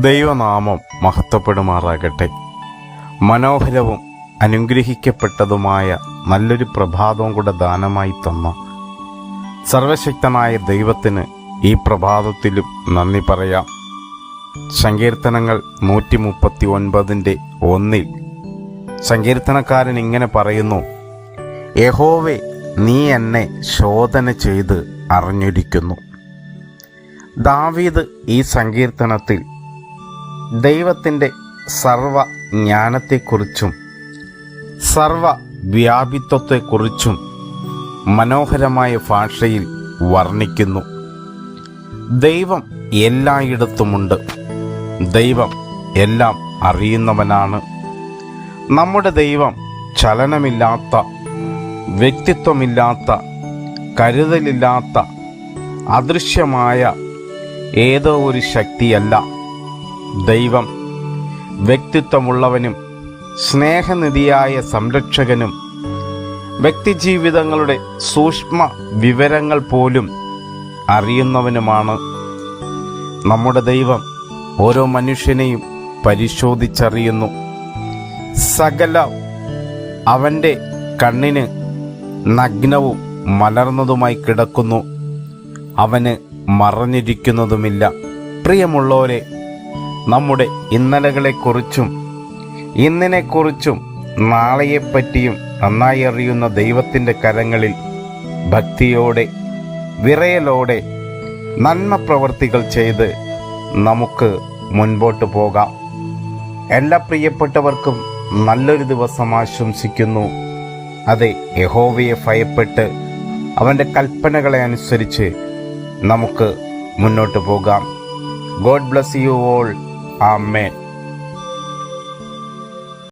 ദൈവനാമം മഹത്വപ്പെടുമാറാകട്ടെ. മനോഹരവും അനുഗ്രഹിക്കപ്പെട്ടതുമായ നല്ലൊരു പ്രഭാതവും കൂടെ ദാനമായി തന്ന സർവശക്തനായ ദൈവത്തിന് ഈ പ്രഭാതത്തിലും നന്ദി പറയാം. സങ്കീർത്തനങ്ങൾ നൂറ്റി മുപ്പത്തി ഒൻപതിന്റെ ഒന്നിൽ സങ്കീർത്തനക്കാരൻ ഇങ്ങനെ പറയുന്നു യഹോവെ നീ എന്നെ ശോധന ചെയ്ത് അറിഞ്ഞിരിക്കുന്നു. ദാവീദ് ഈ സങ്കീർത്തനത്തിൽ ദൈവത്തിന്റെ സർവ ജ്ഞാനത്തെക്കുറിച്ചും സർവ വ്യാപിത്വത്തെക്കുറിച്ചും മനോഹരമായ ഭാഷയിൽ വർണിക്കുന്നു. ദൈവം എല്ലായിടത്തുമുണ്ട്. ദൈവം എല്ലാം അറിയുന്നവനാണ്. നമ്മുടെ ദൈവം ചലനമില്ലാത്ത വ്യക്തിത്വമില്ലാത്ത കരുതലില്ലാത്ത അദൃശ്യമായ ഏതോ ഒരു ശക്തിയല്ല. ദൈവം വ്യക്തിത്വമുള്ളവനും സ്നേഹനിധിയായ സംരക്ഷകനും വ്യക്തിജീവിതങ്ങളുടെ സൂക്ഷ്മ വിവരങ്ങൾ പോലും അറിയുന്നവനുമാണ് നമ്മുടെ ദൈവം. ഓരോ മനുഷ്യനെയും പരിശോധിച്ചറിയുന്നു. സകല അവന്റെ കണ്ണിന് നഗ്നവും മലർന്നതുമായി കിടക്കുന്നു. അവന് മറഞ്ഞിരിക്കുന്നതുമില്ല. പ്രിയമുള്ളവരെ നമ്മുടെ ഇന്നലകളെക്കുറിച്ചും ഇന്നിനെക്കുറിച്ചും നാളെയെപ്പറ്റിയും നന്നായി അറിയുന്ന ദൈവത്തിന്റെ കരങ്ങളിൽ ഭക്തിയോടെ വിറയലോടെ നന്മ പ്രവർത്തികൾ ചെയ്ത് നമുക്ക് മുൻപോട്ട് പോകാം. എല്ലാ പ്രിയപ്പെട്ടവർക്കും നല്ലൊരു ദിവസം ആശംസിക്കുന്നു. അതെ യഹോവയെ ഭയപ്പെട്ട് അവന്റെ കൽപ്പനകളെ അനുസരിച്ച് നമുക്ക് മുന്നോട്ട് പോകാം. God bless you all. Amen